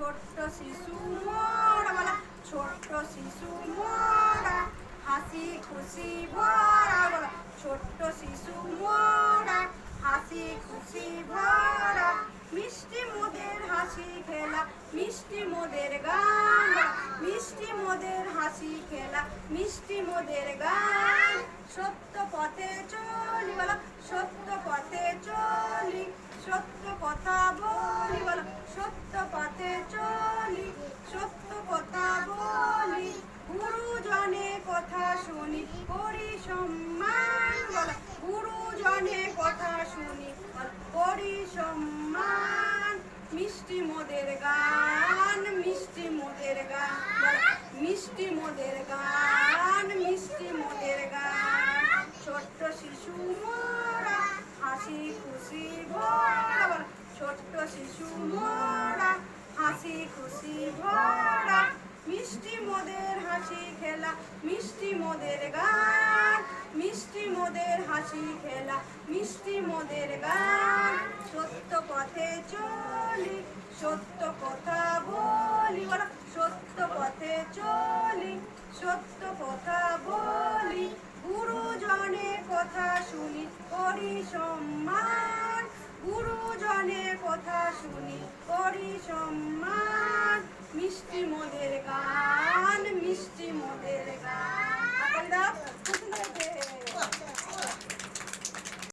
ছোট্ট শিশু মোরা বলো, ছোট্ট শিশু মোরা, হাসি খুশি ভরা বলো, ছোট্ট শিশু মোরা, হাসি খুশি ভরা, মিষ্টি মোদের হাসি খেলা, মিষ্টি মোদের গান, মিষ্টি মোদের হাসি খেলা, মিষ্টি মোদের গান। মিষ্টি মোদের গান, মিষ্টি মোদের গান, মিষ্টি মোদের গান, মিষ্টি মোদের গান। ছোট্ট শিশু মোরা হাসি খুশি ভরা ছোট্ট শিশু মোরা হাসি খুশি ভরা। মিষ্টি মোদের হাসি খেলা, মিষ্টি মোদের গান, মিষ্টি মোদের হাসি খেলা, মিষ্টি মোদের গান। সত্য কথা বলি, বলা। সত্য পথে চলি, সত্য কথা বলি। গুরুজনের কথা শুনি করি সম্মান গুরুজনের কথা শুনি করি সম্মান মিষ্টি মদের গান, মিষ্টি মদের গান।